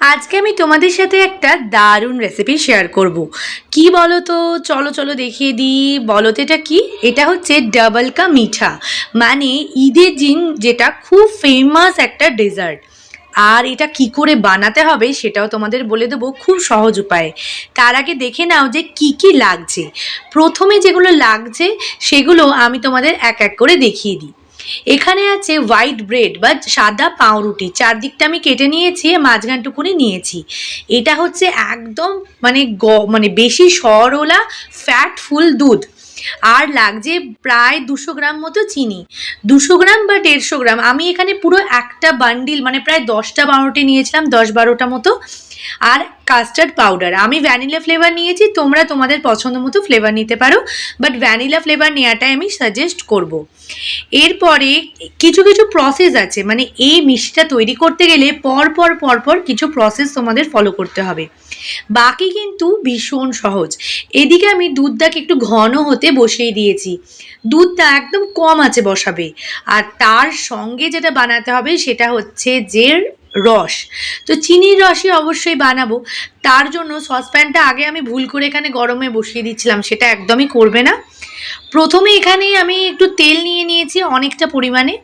আজকে আমি তোমাদের সাথে একটা দারুণ রেসিপি শেয়ার করব। কি বলো তো চলো চলো দেখিয়ে দিই। বলো তো এটা কি? এটা হচ্ছে ডাবল কা মিঠা মানে ঈদের দিন যেটা খুব ফেমাস একটা ডেজার্ট আর এটা কি করে বানাতে হবে সেটাও তোমাদের বলে দেবো খুব সহজ উপায়ে। তার আগে দেখে নাও যে কি কি লাগছে। প্রথমে যেগুলো লাগছে সেগুলো আমি তোমাদের এক এক করে দেখিয়ে দিই। এখানে আছে হোয়াইট ব্রেড বা সাদা পাউরুটি। চারদিকটা আমি কেটে নিয়েছি, মাঝখানটুকুনি নিয়েছি। এটা হচ্ছে একদম মানে গ মানে বেশি সরওলা ফ্যাট ফুল দুধ। আর লাগছে প্রায় দুশো গ্রাম মতো চিনি। দুশো গ্রাম বা দেড়শো গ্রাম। আমি এখানে পুরো একটা বান্ডিল মানে প্রায় দশটা পাউরুটি নিয়েছিলাম, দশ বারোটা মতো। আর কাস্টার্ড পাউডার আমি ভ্যানিলা ফ্লেভার নিয়েছি, তোমরা তোমাদের পছন্দ মতো ফ্লেভার নিতে পারো বাট ভ্যানিলা ফ্লেভার নেওয়াটাই আমি সাজেস্ট করব। এরপরে কিছু কিছু প্রসেস আছে মানে এই মিষ্টিটা তৈরি করতে গেলে পর পর পর পর কিছু প্রসেস তোমাদের ফলো করতে হবে। বাকি কিন্তু ভীষণ সহজ। এদিকে আমি দুধটাকে একটু ঘন হতে বসিয়ে দিয়েছি। দুধটা একদম কম আছে বসাবে। আর তার সঙ্গে যেটা বানাতে হবে সেটা হচ্ছে যে রস। তো চিনির রসই অবশ্যই বানাবো। তার জন্য সসপ্যানটা আগে আমি ভুল করে এখানে গরমে বসিয়ে দিচ্ছিলাম, সেটা একদমই করবে না। প্রথমে এখানে আমি একটু তেল নিয়ে নিয়েছি অনেকটা পরিমাণে।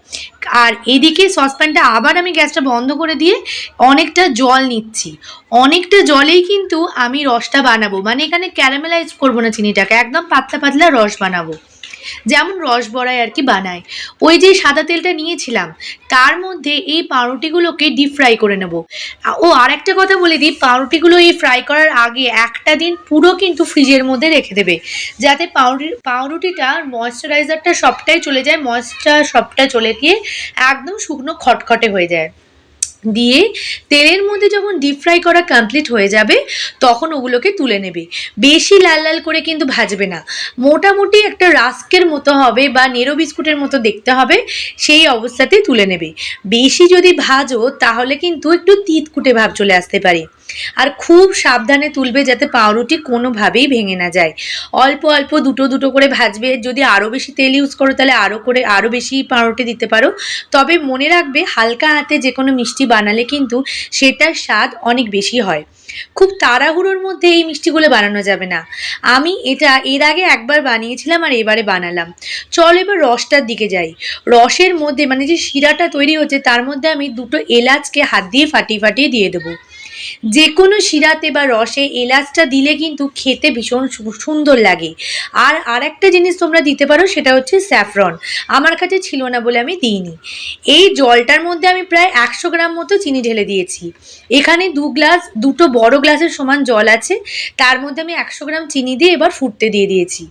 আর এদিকে সসপ্যানটা আবার আমি গ্যাসটা বন্ধ করে দিয়ে অনেকটা জল নিচ্ছি। অনেকটা জলেই কিন্তু আমি রসটা বানাবো। মানে এখানে ক্যারামেলাইজ করব না চিনিটাকে, একদম পাতলা পাতলা রস বানাবো। যেমন রস বড়াই আর কি বানায়। ওই যে সাদা তেলটা নিয়েছিলাম, তার মধ্যে এই পাউরুটিগুলোকে ডিপ ফ্রাই করে নেব। ও আর একটা কথা বলে দিই, পাউরুটিগুলো এই ফ্রাই করার আগে একটা দিন পুরো কিন্তু ফ্রিজের মধ্যে রেখে দেবে। যাতে পাউরুটি, পাউরুটিটা ময়শ্চারাইজারটা সবটাই চলে যায় ময়েশ্চার সবটা চলে গিয়ে একদম শুকনো খটখটে হয়ে যায়। দিয়ে তেলের মধ্যে যখন ডিপ ফ্রাই করা কমপ্লিট হয়ে যাবে, তখন ওগুলোকে তুলে নেবে। বেশি লাল লাল করে কিন্তু ভাজবে না। মোটামুটি একটা রাস্কের মতো হবে বা নেরো বিস্কুটের মতো দেখতে হবে, সেই অবস্থাতেই তুলে নেবে। বেশি যদি ভাজো, তাহলে কিন্তু একটু তিতকুটে ভাব চলে আসতে পারে। আর খুব সাবধানে তুলবে যাতে পাউরুটি কোনোভাবেই ভেঙে না যায়। অল্প অল্প দুটো দুটো করে ভাজবে, যদি আরও বেশি তেল ইউজ করো তাহলে আরও করে আরও বেশি পাউরুটি দিতে পারো। তবে মনে রাখবে হালকা হাতে যে কোনো মিষ্টি বানালে কিন্তু সেটার স্বাদ অনেক বেশি হয়। খুব তাড়াহুড়োর মধ্যে এই মিষ্টিগুলো বানানো যাবে না। আমি এটা এর আগে একবার বানিয়েছিলাম আর এবারে বানালাম। চল এবার রসটার দিকে যাই। রসের মধ্যে মানে যে শিরাটা তৈরি হচ্ছে তার মধ্যে আমি দুটো এলাচকে হাত দিয়ে ফাটিয়ে ফাটিয়ে দিয়ে দেবো। যে কোনো শিরাতে বা রসে এলাচটা দিলে কিন্তু খেতে ভীষণ সুন্দর লাগে। আর আরেকটা জিনিস তোমরা দিতে পারো, সেটা হচ্ছে স্যাফরন। আমার কাছে ছিল না বলে আমি দিইনি। এই জলটার মধ্যে আমি প্রায় একশো গ্রাম মতো চিনি ঢেলে দিয়েছি। এখানে দু গ্লাস, দুটো বড় গ্লাসের সমান জল আছে। তার মধ্যে আমি একশো গ্রাম চিনি দিয়ে এবার ফুটতে দিয়ে দিয়েছি।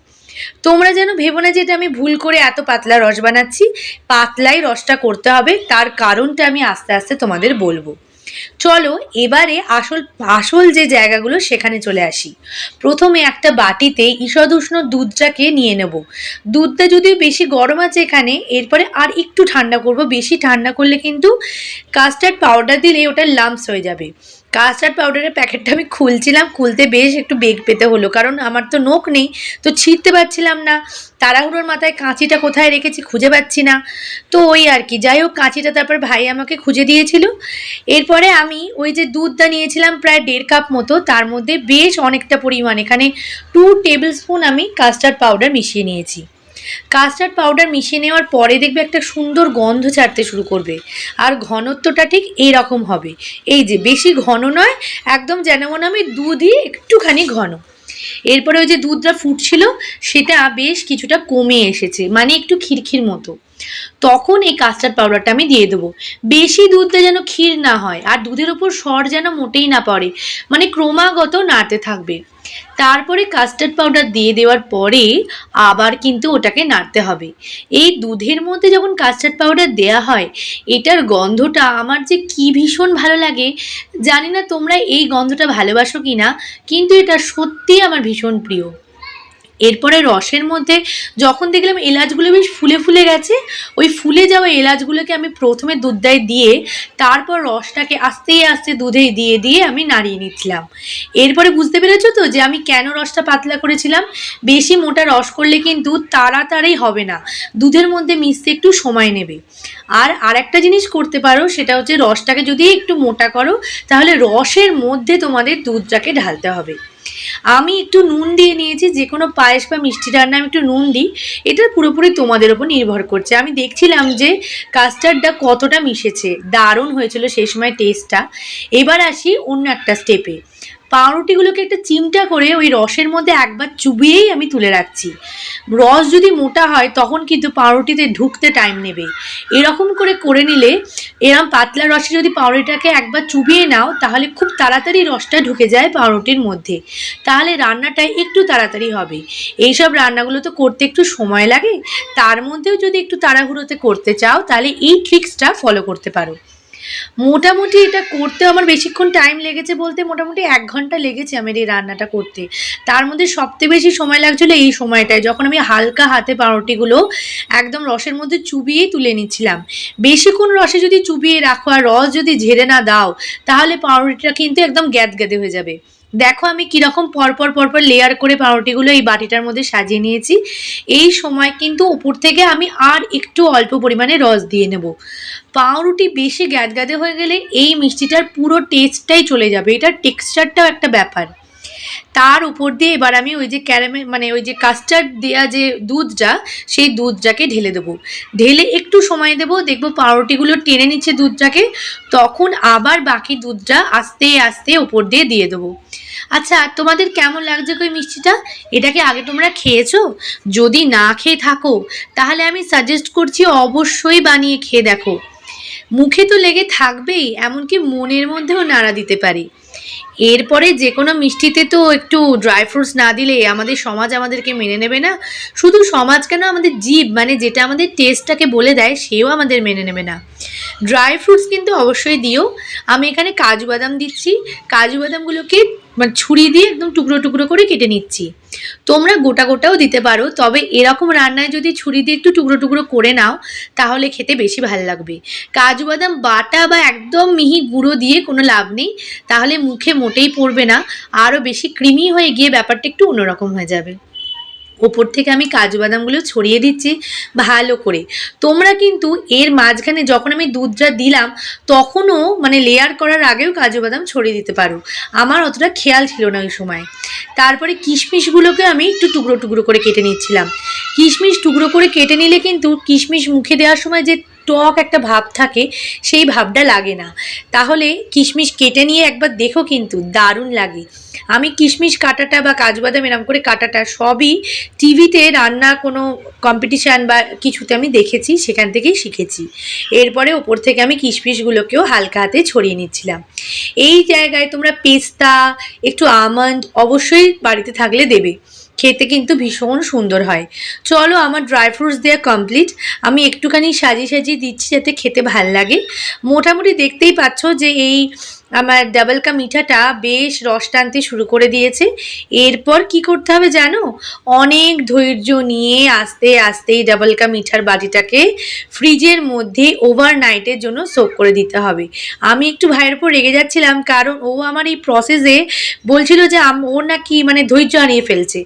তোমরা যেন ভেবো না যে এটা আমি ভুল করে এত পাতলা রস বানাচ্ছি। পাতলাই রসটা করতে হবে, তার কারণটা আমি আস্তে আস্তে তোমাদের বলব। চলো এবারে আসল আসল যে জায়গাগুলো সেখানে চলে আসি। প্রথমে একটা বাটিতে ঈষদ উষ্ণ দুধটাকে নিয়ে নেব। দুধটা যদিও বেশি গরম আছে এখানে, এরপরে আর একটু ঠান্ডা করব। বেশি ঠান্ডা করলে কিন্তু কাস্টার্ড পাউডার দিলে ওটা লাম্পস হয়ে যাবে। কাস্টার্ড পাউডারের প্যাকেটটা আমি খুলছিলাম, খুলতে বেশ একটু বেগ পেতে হলো, কারণ আমার তো নোখ নেই, তো ছিঁড়তে পারছিলাম না। তাড়াহুড়োর মাথায় কাঁচিটা কোথায় রেখেছি খুঁজে পাচ্ছি না। তো ওই আর কি, যাই হোক, কাঁচিটা তারপর ভাই আমাকে খুঁজে দিয়েছিল। এরপরে আমি ওই যে দুধটা নিয়েছিলাম প্রায় দেড় কাপ মতো, তার মধ্যে বেশ অনেকটা পরিমাণ, এখানে টু টেবিল স্পুন আমি কাস্টার্ড পাউডার মিশিয়ে নিয়েছি। কাস্টার্ড পাউডার মিশিয়ে নেওয়ার পরে দেখবে একটা সুন্দর গন্ধ ছাড়তে শুরু করবে। আর ঘনত্বটা ঠিক এইরকম হবে। এই যে বেশি ঘন নয়, একদম যেন মনে আমি দুধই একটুখানি ঘন। এরপরে ওই যে দুধটা ফুটছিল, সেটা বেশ কিছুটা কমে এসেছে মানে একটু খিরখির মতো। তখন এই কাস্টার্ড পাউডারটা আমি দিয়ে দেবো। বেশি দুধটা যেন ক্ষীর না হয়, আর দুধের ওপর সর যেন মোটেই না পড়ে মানে ক্রমাগত নাড়তে থাকবে। তারপরে কাস্টার্ড পাউডার দিয়ে দেওয়ার পরে আবার কিন্তু ওটাকে নাড়তে হবে। এই দুধের মধ্যে যখন কাস্টার্ড পাউডার দেয়া হয়, এটার গন্ধটা আমার যে কি ভীষণ ভালো লাগে, জানি না তোমরা এই গন্ধটা ভালোবাসো কি না কিন্তু এটা সত্যিই আমার ভীষণ প্রিয়। এরপরে রসের মধ্যে যখন দেখলাম এলাচগুলো বেশ ফুলে ফুলে গেছে, ওই ফুলে যাওয়া এলাচগুলোকে আমি প্রথমে দুধটায় দিয়ে, তারপর রসটাকে আস্তে আস্তে দুধে দিয়ে দিয়ে আমি নাড়িয়ে নিচ্ছিলাম। এরপরে বুঝতে পেরেছ তো যে আমি কেন রসটা পাতলা করেছিলাম? বেশি মোটা রস করলে কিন্তু তাড়াতাড়ি হবে না। দুধের মধ্যে মিশতে একটু সময় নেবে। আর আরেকটা জিনিস করতে পারো, সেটা হচ্ছে রসটাকে যদি একটু মোটা করো, তাহলে রসের মধ্যে তোমাদের দুধটাকে ঢালতে হবে। আমি একটু নুন দিয়ে নিয়েছি, যে কোনো পায়েস বা মিষ্টি রান্না আমি একটু নুন দিই। এটা পুরোপুরি তোমাদের ওপর নির্ভর করছে। আমি দেখছিলাম যে কাস্টার্ডটা কতটা মিশেছে, দারুণ হয়েছিল সেই সময় টেস্টটা এবার আসি অন্য একটা স্টেপে পাউরুটিগুলোকে একটা চিমটা করে ওই রসের মধ্যে একবার চুবিয়েই আমি তুলে রাখছি। রস যদি মোটা হয়, তখন কিন্তু পাউরুটিতে ঢুকতে টাইম নেবে। এরকম করে করে নিলে, এরম পাতলা রসে যদি পাউরুটিটাকে একবার চুবিয়ে নাও, তাহলে খুব তাড়াতাড়ি রসটা ঢুকে যায় পাউরুটির মধ্যে। তাহলে রান্নাটা একটু তাড়াতাড়ি হবে। এইসব রান্নাগুলো তো করতে একটু সময় লাগে। তার মধ্যেও যদি একটু তাড়াহুড়োতে করতে চাও, তাহলে এই ট্রিক্সটা ফলো করতে পারো। মোটামুটি এটা করতে আমার বেশিক্ষণ টাইম লেগেছে বলতে মোটামুটি এক ঘণ্টা লেগেছে আমার এই রান্নাটা করতে। তার মধ্যে সবথেকে বেশি সময় লাগছিল এই সময়টায়, যখন আমি হালকা হাতে পাউরুটিগুলো একদম রসের মধ্যে চুবিয়েই তুলে নিচ্ছিলাম। বেশিক্ষণ রসে যদি চুবিয়ে রাখো আর রস যদি ঝেড়ে না দাও, তাহলে পাউরুটিটা কিন্তু একদম গ্যাদ গ্যাদে হয়ে যাবে। দেখো আমি কীরকম পরপর পরপর লেয়ার করে পাউরুটিগুলো এই বাটিটার মধ্যে সাজিয়ে নিয়েছি। এই সময় কিন্তু উপর থেকে আমি আর একটু অল্প পরিমাণে রস দিয়ে নেব। পাউরুটি বেশি গ্যাদগাদে হয়ে গেলে এই মিষ্টিটার পুরো টেস্টটাই চলে যাবে। এটার টেক্সচারটাও একটা ব্যাপার। তার উপর দিয়ে এবার আমি ওই যে ক্যারামে মানে ওই যে কাস্টার্ড দেওয়া যে দুধটা, সেই দুধটাকে ঢেলে দেবো। ঢেলে একটু সময় দেবো, দেখব পাউরুটিগুলো টেনে নিচ্ছে দুধটাকে, তখন আবার বাকি দুধটা আস্তে আস্তে ওপর দিয়ে দিয়ে দেবো। আচ্ছা তোমাদের কেমন লাগছে ওই মিষ্টিটা? এটাকে আগে তোমরা খেয়েছো? যদি না খেয়ে থাকো, তাহলে আমি সাজেস্ট করছি অবশ্যই বানিয়ে খেয়ে দেখো। মুখে তো লেগে থাকবেই, এমনকি মনের মধ্যেও নাড়া দিতে পারি। এরপরে যে কোনো মিষ্টিতে তো একটু ড্রাই ফ্রুটস না দিলে আমাদের সমাজ আমাদেরকে মেনে নেবে না। শুধু সমাজ কেন আমাদের জীব মানে যেটা আমাদের টেস্টটাকে বলে দেয়, সেও আমাদের মেনে নেবে না। ড্রাই ফ্রুটস কিন্তু অবশ্যই দিও। আমি এখানে কাজু বাদাম দিচ্ছি। কাজু বাদামগুলোকে মানে ছুরি দিয়ে একদম টুকরো টুকরো করে কেটে নিচ্ছি। তোমরা গোটা গোটাও দিতে পারো, তবে এরকম রান্নায় যদি ছুরি দিয়ে একটু টুকরো টুকরো করে নাও, তাহলে খেতে বেশি ভালো লাগবে। কাজু বাদাম বাটা বা একদম মিহি গুঁড়ো দিয়ে কোনো লাভ নেই, তাহলে মুখে মোটেই পড়বে না আরও বেশি ক্রিমি হয়ে গিয়ে ব্যাপারটা একটু অন্যরকম হয়ে যাবে। ওপর থেকে আমি কাজু বাদামগুলো ছড়িয়ে দিচ্ছি ভালো করে। তোমরা কিন্তু এর মাঝখানে যখন আমি দুধটা দিলাম, তখনও মানে লেয়ার করার আগেও কাজু বাদাম ছড়িয়ে দিতে পারো। আমার অতটা খেয়াল ছিল না ওই সময়। তারপরে কিশমিশগুলোকে আমি একটু টুকরো টুকরো করে কেটে নিচ্ছিলাম। কিশমিশ টুকরো করে কেটে নিলে কিন্তু কিশমিশ মুখে দেওয়ার সময় যে টক একটা ভাব থাকে, সেই ভাবটা লাগে না। তাহলে কিশমিশ কেটে নিয়ে একবার দেখো কিন্তু, দারুণ লাগে। আমি কিশমিশ কাটাটা বা কাজু বাদাম এরম করে কাটাটা সবই টিভিতে রান্না কোনো কম্পিটিশান বা কিছুতে আমি দেখেছি, সেখান থেকেই শিখেছি। এরপরে ওপর থেকে আমি কিশমিশগুলোকেও হালকা হাতে ছড়িয়ে নিচ্ছিলাম। এই জায়গায় তোমরা পেস্তা, একটু আমন্ড অবশ্যই বাড়িতে থাকলে দেবে। খেতে কিন্তু ভীষণ সুন্দর হয়। চলো আমার ড্রাই ফ্রুটস দেওয়া কমপ্লিট আমি একটুখানি সাজিয়ে সাজিয়ে দিচ্ছি যাতে খেতে ভালো লাগে। মোটামুটি দেখতেই পাচ্ছ যে এই আমার ডাবল কা মিঠাটা বেশ রস টানতে শুরু করে দিয়েছে। এরপর কি করতে হবে জানো? অনেক ধৈর্য নিয়ে আস্তে আস্তে ডাবল কা মিঠার বাটিটাকে ফ্রিজের মধ্যে ওভারনাইটের জন্য সোক করে দিতে হবে। আমি একটু ভাইয়ের উপর রেগে যাচ্ছিলাম কারণ ও আমার এই প্রসেসে বলছিল যে ওর নাকি মানে ধৈর্য হারিয়ে ফেলছে।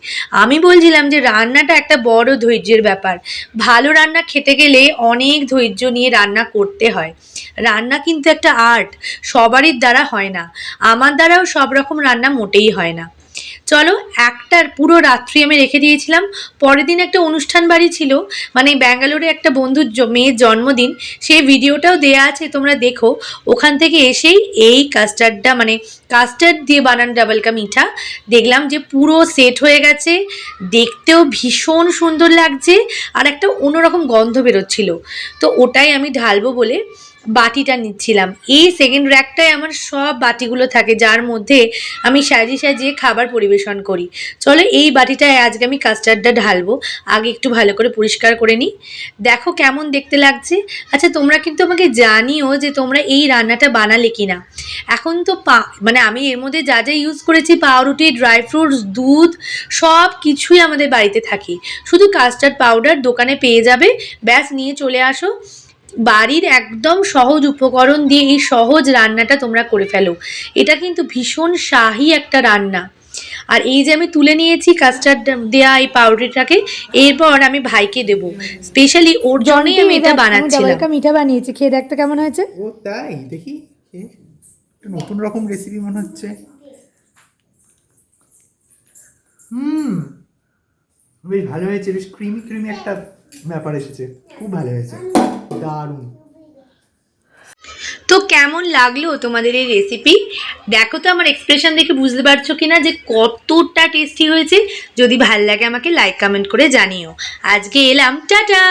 আমি বলছিলাম যে রান্নাটা একটা বড় ধৈর্যের ব্যাপার। ভালো রান্না খেতে গেলে অনেক ধৈর্য নিয়ে রান্না করতে হয়। রান্না কিন্তু একটা আর্ট সবারই দ্বারা হয় না। আমার দ্বারাও সব রকম রান্না মোটেই হয় না। চলো, একটার পুরো রাত্রি আমি রেখে দিয়েছিলাম। পরের দিন একটা অনুষ্ঠান বাড়ি ছিল মানে ব্যাঙ্গালোরে একটা বন্ধুর মেয়ের জন্মদিন। সেই ভিডিওটাও দেয়া আছে, তোমরা দেখো। ওখান থেকে এসেই এই কাস্টার্ডটা মানে কাস্টার্ড দিয়ে বানান ডাবল কা মিঠা। দেখলাম যে পুরো সেট হয়ে গেছে। দেখতেও ভীষণ সুন্দর লাগছে। আর একটা অন্যরকম গন্ধ বেরোচ্ছিল। তো ওটাই আমি ঢালবো বলে বাটিটা নিচ্ছিলাম। এই সেকেন্ড র্যাকটায় আমার সব বাটিগুলো থাকে, যার মধ্যে আমি সাজিয়ে সাজিয়ে খাবার পরিবেশন করি। চলো এই বাটিটায় আজকে আমি কাস্টার্ডটা ঢালবো। আগে একটু ভালো করে পরিষ্কার করে নিই। দেখো কেমন দেখতে লাগছে। আচ্ছা তোমরা কিন্তু আমাকে জানিও যে তোমরা এই রান্নাটা বানালে কি না এখন তো পা মানে আমি এর মধ্যে যা যা ইউজ করেছি, পাউরুটি ড্রাই ফ্রুটস দুধ, সব কিছুই আমাদের বাড়িতে থাকে। শুধু কাস্টার্ড পাউডার দোকানে পেয়ে যাবে। ব্যাস, নিয়ে চলে আসো। বাড়ির একদম সহজ উপকরণ দিয়ে এই সহজ রান্নাটা তোমরা করে ফেলো। এটা কিন্তু ভীষণ শাহি একটা রান্না। আর এই যে আমি তুলে নিয়েছি কাস্টার্ড দেয়া এই পাউডারটাকে এরপর আমি ভাইকে দেব। স্পেশালি ওর জন্যই আমি এটা বানাচ্ছিলাম। মিঠা বানিয়েছি খেয়ে দেখতে কেমন হয়েছে? ও তাই? দেখি নতুন রকম রেসিপি মনে হচ্ছে। হুম বেশ ভালো হয়েছে বেশ ক্রিমি ক্রিমি একটা ব্যাপার এসেছে। খুব ভালো হয়েছে। দারুণ। তো কেমন লাগল তোমাদের এই রেসিপি দেখো তো আমার এক্সপ্রেশন দেখে বুঝতে পারছ কি না যে কতটা টেস্টি হয়েছে। যদি ভালো লাগে আমাকে লাইক কমেন্ট করে জানিও। আজকে এলাম, টাটা!